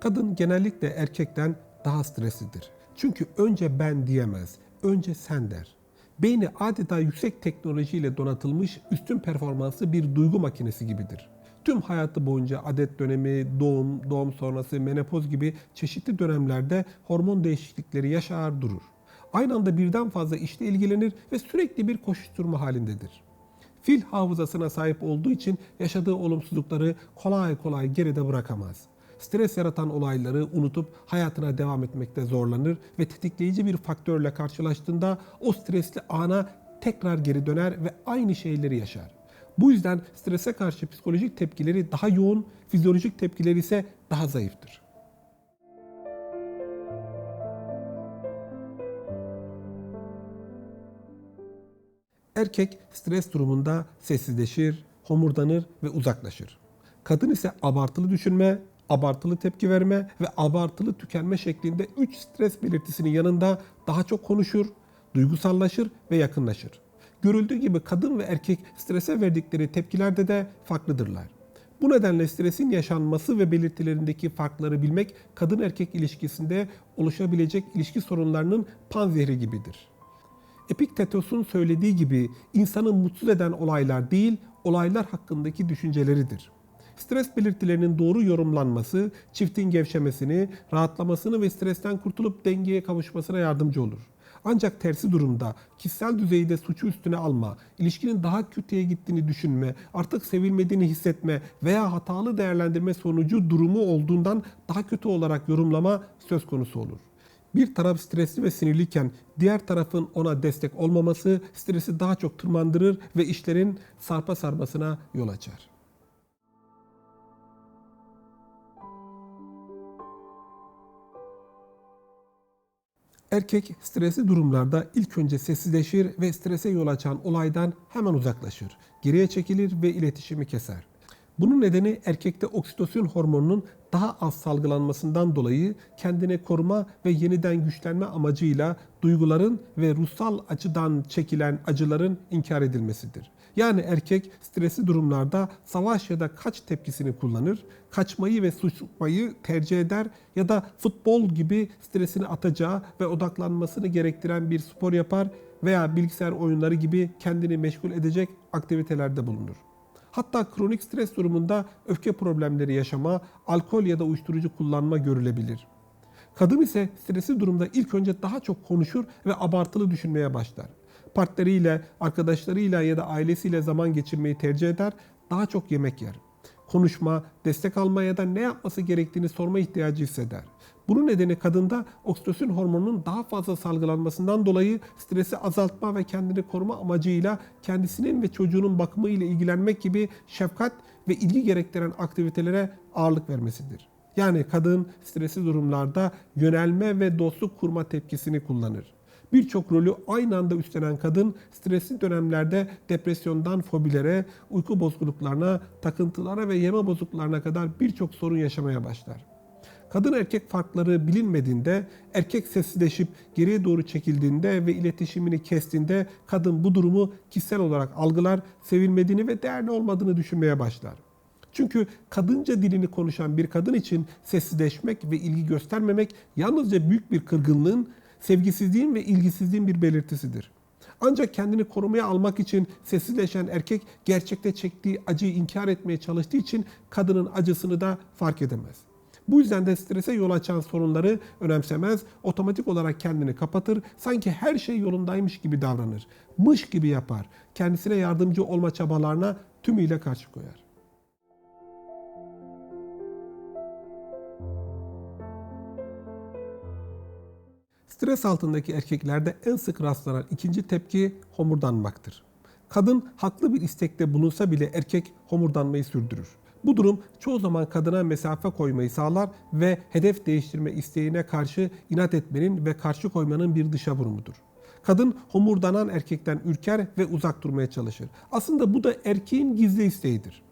Kadın genellikle erkekten daha streslidir. Çünkü önce ben diyemez, önce sen der. Beyni adeta yüksek teknolojiyle donatılmış üstün performanslı bir duygu makinesi gibidir. Tüm hayatı boyunca adet dönemi, doğum, doğum sonrası, menopoz gibi çeşitli dönemlerde hormon değişiklikleri yaşar durur. Aynı anda birden fazla işle ilgilenir ve sürekli bir koşuşturma halindedir. Fil hafızasına sahip olduğu için yaşadığı olumsuzlukları kolay kolay geride bırakamaz. Stres yaratan olayları unutup hayatına devam etmekte zorlanır ve tetikleyici bir faktörle karşılaştığında o stresli ana tekrar geri döner ve aynı şeyleri yaşar. Bu yüzden strese karşı psikolojik tepkileri daha yoğun, fizyolojik tepkileri ise daha zayıftır. Erkek stres durumunda sessizleşir, homurdanır ve uzaklaşır. Kadın ise abartılı düşünme, abartılı tepki verme ve abartılı tükenme şeklinde 3 stres belirtisinin yanında daha çok konuşur, duygusallaşır ve yakınlaşır. Görüldüğü gibi kadın ve erkek strese verdikleri tepkilerde de farklıdırlar. Bu nedenle stresin yaşanması ve belirtilerindeki farkları bilmek kadın erkek ilişkisinde oluşabilecek ilişki sorunlarının panzehri gibidir. Epiktetos'un söylediği gibi insanı mutsuz eden olaylar değil, olaylar hakkındaki düşünceleridir. Stres belirtilerinin doğru yorumlanması, çiftin gevşemesini, rahatlamasını ve stresten kurtulup dengeye kavuşmasına yardımcı olur. Ancak tersi durumda kişisel düzeyde suçu üstüne alma, ilişkinin daha kötüye gittiğini düşünme, artık sevilmediğini hissetme veya hatalı değerlendirme sonucu durumu olduğundan daha kötü olarak yorumlama söz konusu olur. Bir taraf stresli ve sinirliyken diğer tarafın ona destek olmaması stresi daha çok tırmandırır ve işlerin sarpa sarmasına yol açar. Erkek stresli durumlarda ilk önce sessizleşir ve strese yol açan olaydan hemen uzaklaşır. Geriye çekilir ve iletişimi keser. Bunun nedeni erkekte oksitosin hormonunun daha az salgılanmasından dolayı kendini koruma ve yeniden güçlenme amacıyla duyguların ve ruhsal açıdan çekilen acıların inkar edilmesidir. Yani erkek stresli durumlarda savaş ya da kaç tepkisini kullanır, kaçmayı ve suçmayı tercih eder ya da futbol gibi stresini atacağı ve odaklanmasını gerektiren bir spor yapar veya bilgisayar oyunları gibi kendini meşgul edecek aktivitelerde bulunur. Hatta kronik stres durumunda öfke problemleri yaşama, alkol ya da uyuşturucu kullanma görülebilir. Kadın ise stresli durumda ilk önce daha çok konuşur ve abartılı düşünmeye başlar. Partneriyle, arkadaşlarıyla ya da ailesiyle zaman geçirmeyi tercih eder, daha çok yemek yer. Konuşma, destek alma ya da ne yapması gerektiğini sorma ihtiyacı hisseder. Bunun nedeni kadında oksitosin hormonunun daha fazla salgılanmasından dolayı stresi azaltma ve kendini koruma amacıyla kendisinin ve çocuğunun bakımı ile ilgilenmek gibi şefkat ve ilgi gerektiren aktivitelere ağırlık vermesidir. Yani kadın stresli durumlarda yönelme ve dostluk kurma tepkisini kullanır. Birçok rolü aynı anda üstlenen kadın stresli dönemlerde depresyondan fobilere, uyku bozukluğuna, takıntılara ve yeme bozukluklarına kadar birçok sorun yaşamaya başlar. Kadın erkek farkları bilinmediğinde, erkek sessizleşip geriye doğru çekildiğinde ve iletişimini kestiğinde kadın bu durumu kişisel olarak algılar, sevilmediğini ve değerli olmadığını düşünmeye başlar. Çünkü kadınca dilini konuşan bir kadın için sessizleşmek ve ilgi göstermemek yalnızca büyük bir kırgınlığın, sevgisizliğin ve ilgisizliğin bir belirtisidir. Ancak kendini korumaya almak için sessizleşen erkek gerçekte çektiği acıyı inkar etmeye çalıştığı için kadının acısını da fark edemez. Bu yüzden de strese yol açan sorunları önemsemez, otomatik olarak kendini kapatır, sanki her şey yolundaymış gibi davranır. Mış gibi yapar. Kendisine yardımcı olma çabalarına tümüyle karşı koyar. Stres altındaki erkeklerde en sık rastlanan ikinci tepki homurdanmaktır. Kadın haklı bir istekte bulunsa bile erkek homurdanmayı sürdürür. Bu durum çoğu zaman kadına mesafe koymayı sağlar ve hedef değiştirme isteğine karşı inat etmenin ve karşı koymanın bir dışa vurumudur. Kadın homurdanan erkekten ürker ve uzak durmaya çalışır. Aslında bu da erkeğin gizli isteğidir.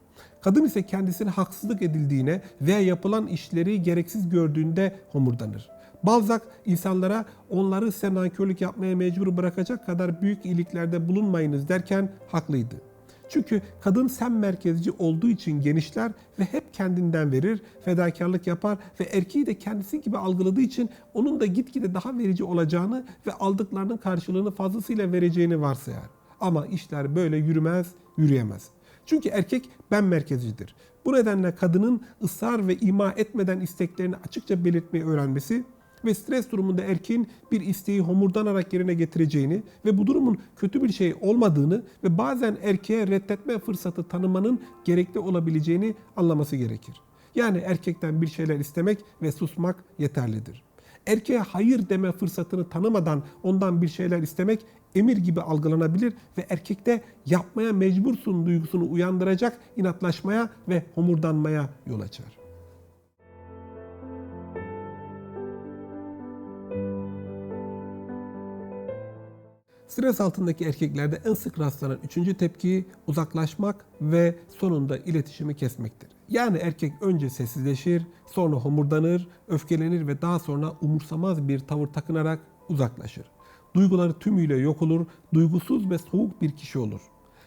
Kadın ise kendisine haksızlık edildiğine veya yapılan işleri gereksiz gördüğünde homurdanır. Balzac insanlara onları size nankörlük yapmaya mecbur bırakacak kadar büyük iyiliklerde bulunmayınız derken haklıydı. Çünkü kadın sen merkezci olduğu için genişler ve hep kendinden verir, fedakarlık yapar ve erkeği de kendisi gibi algıladığı için onun da gitgide daha verici olacağını ve aldıklarının karşılığını fazlasıyla vereceğini varsayar. Ama işler böyle yürümez, yürüyemez. Çünkü erkek ben merkezcidir. Bu nedenle kadının ısrar ve ima etmeden isteklerini açıkça belirtmeyi öğrenmesi ve stres durumunda erkeğin bir isteği homurdanarak yerine getireceğini ve bu durumun kötü bir şey olmadığını ve bazen erkeğe reddetme fırsatı tanımanın gerekli olabileceğini anlaması gerekir. Yani erkekten bir şeyler istemek ve susmak yeterlidir. Erkeğe hayır deme fırsatını tanımadan ondan bir şeyler istemek emir gibi algılanabilir ve erkekte yapmaya mecbursun duygusunu uyandıracak inatlaşmaya ve homurdanmaya yol açar. Stres altındaki erkeklerde en sık rastlanan üçüncü tepki uzaklaşmak ve sonunda iletişimi kesmektir. Yani erkek önce sessizleşir, sonra homurdanır, öfkelenir ve daha sonra umursamaz bir tavır takınarak uzaklaşır. Duyguları tümüyle yok olur, duygusuz ve soğuk bir kişi olur.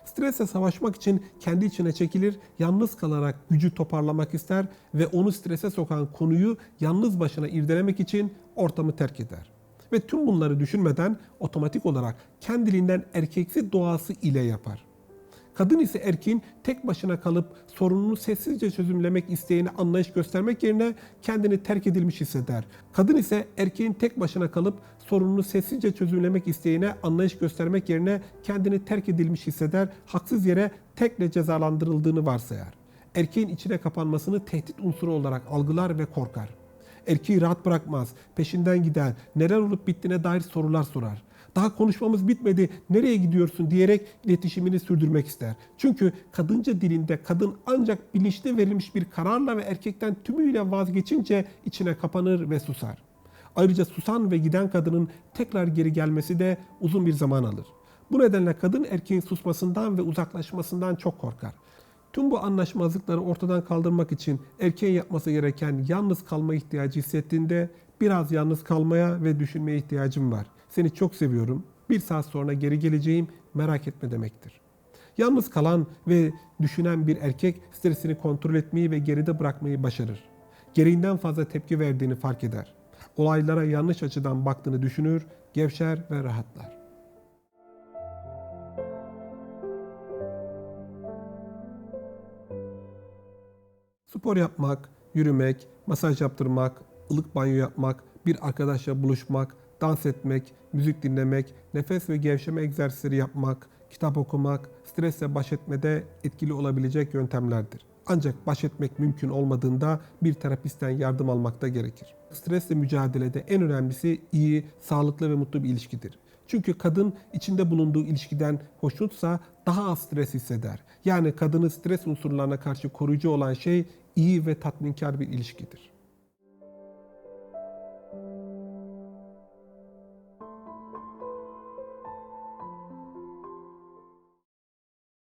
Stresle savaşmak için kendi içine çekilir, yalnız kalarak gücü toparlamak ister ve onu strese sokan konuyu yalnız başına irdelemek için ortamı terk eder. Ve tüm bunları düşünmeden otomatik olarak kendiliğinden erkeksi doğası ile yapar. Kadın ise erkeğin tek başına kalıp sorununu sessizce çözümlemek isteğine anlayış göstermek yerine kendini terk edilmiş hisseder. Kadın ise erkeğin tek başına kalıp sorununu sessizce çözümlemek isteğine anlayış göstermek yerine kendini terk edilmiş hisseder. Haksız yere tekle cezalandırıldığını varsayar. Erkeğin içine kapanmasını tehdit unsuru olarak algılar ve korkar. Erkeği rahat bırakmaz, peşinden gider, neler olup bittiğine dair sorular sorar. Daha konuşmamız bitmedi, nereye gidiyorsun diyerek iletişimini sürdürmek ister. Çünkü kadınca dilinde kadın ancak bilinçli verilmiş bir kararla ve erkekten tümüyle vazgeçince içine kapanır ve susar. Ayrıca susan ve giden kadının tekrar geri gelmesi de uzun bir zaman alır. Bu nedenle kadın erkeğin susmasından ve uzaklaşmasından çok korkar. Tüm bu anlaşmazlıkları ortadan kaldırmak için erkeğin yapması gereken yalnız kalma ihtiyacı hissettiğinde biraz yalnız kalmaya ve düşünmeye ihtiyacım var. Seni çok seviyorum. Bir saat sonra geri geleceğim. Merak etme demektir. Yalnız kalan ve düşünen bir erkek stresini kontrol etmeyi ve geride bırakmayı başarır. Gereğinden fazla tepki verdiğini fark eder. Olaylara yanlış açıdan baktığını düşünür, gevşer ve rahatlar. Spor yapmak, yürümek, masaj yaptırmak, ılık banyo yapmak, bir arkadaşla buluşmak, dans etmek, müzik dinlemek, nefes ve gevşeme egzersizleri yapmak, kitap okumak, stresle baş etmede etkili olabilecek yöntemlerdir. Ancak baş etmek mümkün olmadığında bir terapistten yardım almak da gerekir. Stresle mücadelede en önemlisi iyi, sağlıklı ve mutlu bir ilişkidir. Çünkü kadın içinde bulunduğu ilişkiden hoşnutsa daha az stres hisseder. Yani kadını stres unsurlarına karşı koruyucu olan şey iyi ve tatminkar bir ilişkidir.